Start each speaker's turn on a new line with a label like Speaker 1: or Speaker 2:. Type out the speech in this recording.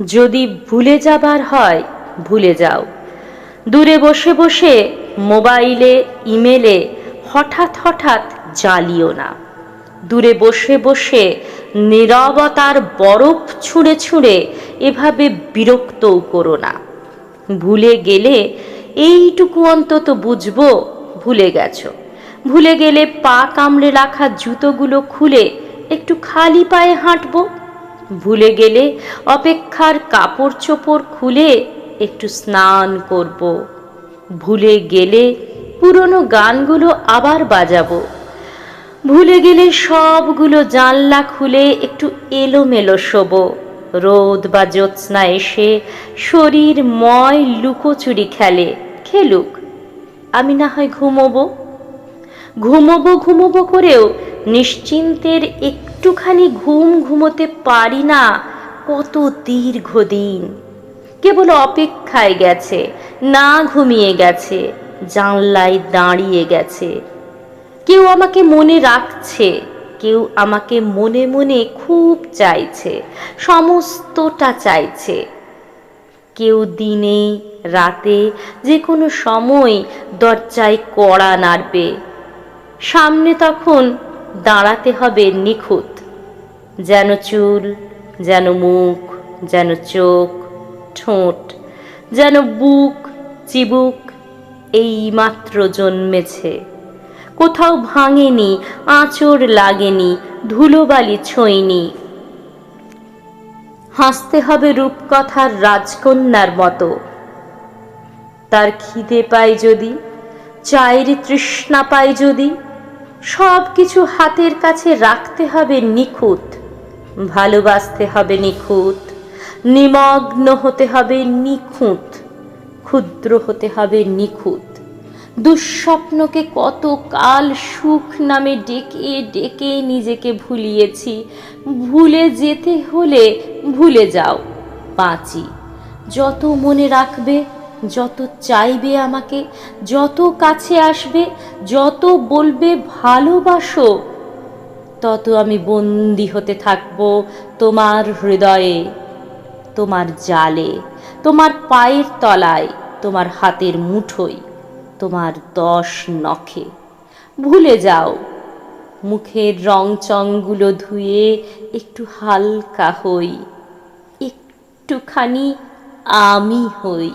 Speaker 1: যদি ভুলে যাবার হয়, ভুলে যাও। দূরে বসে বসে মোবাইলে, ইমেলে হঠাৎ হঠাৎ জ্বালিও না। দূরে বসে বসে নীরবতার বরফ ছুঁড়ে ছুঁড়ে এভাবে বিরক্তও করো না। ভুলে গেলে এইটুকু অন্তত বুঝব, ভুলে গেছো। ভুলে গেলে পা কামড়ে রাখা জুতোগুলো খুলে একটু খালি পায়ে হাঁটবো ভুলে গেলে অপেক্ষার কাপড় চোপড় খুলে একটু স্নান করব। ভুলে গেলে পুরনো গানগুলো আবার বাজাবো। ভুলে গেলে সবগুলো জানলা খুলে একটু এলোমেলো শোবো। রোদ বা জ্যোৎস্না এসে শরীর ময় লুকোচুরি খেলে। খেলুক, আমি না হয় ঘুমোবো। ঘুমোবো ঘুমোবো করেও নিশ্চিন্তের একটুখানি ঘুম ঘুমোতে পারি না, কত দীর্ঘদিন। কেবল অপেক্ষায় গেছে, না ঘুমিয়ে গেছে, জানলায় দাঁড়িয়ে গেছে। কেউ আমাকে মনে রাখছে, কেউ আমাকে মনে মনে খুব চাইছে, সমস্তটা চাইছে। কেউ দিনে, রাতে যে কোনো সময় দরজায় কড়া নাড়বে। সামনে তখন দাঁড়াতে হবে নিখুঁত। যেন চুল, যেন মুখ, যেন চোখ, ঠোঁট, যেন বুক, চিবুক এই মাত্র জন্মেছে। কোথাও ভাঙেনি, আঁচড় লাগেনি, ধুলোবালি ছোঁয়নি। হাসতে হবে রূপকথার রাজকন্যার মতো। তার খিদে পায় যদি, চায়ের তৃষ্ণা পায় যদি সব কিছু হাতের কাছে রাখতে হবে নিখুঁত। ভালোবাসতে হবে নিখুঁত, নিমগ্ন হতে হবে নিখুঁত, ক্ষুদ্র হতে হবে নিখুঁত। দুঃস্বপ্নকে কত কাল সুখ নামে ডেকে ডেকে নিজেকে ভুলিয়েছি। ভুলে যেতে হলে ভুলে যাও, বাঁচি। যত মনে রাখবে, যত চাইবে আমাকে, যত কাছে আসবে, যত বলবে ভালোবাসো তত আমি বন্দি হতে থাকব তোমার হৃদয়ে, তোমার জালে, তোমার পায়ের তলায়, তোমার হাতের মুঠোয়, তোমার দশ নখে। ভুলে যাও, মুখের রং চংগুলো ধুয়ে একটু হালকা হই, একটুখানি আমি হই।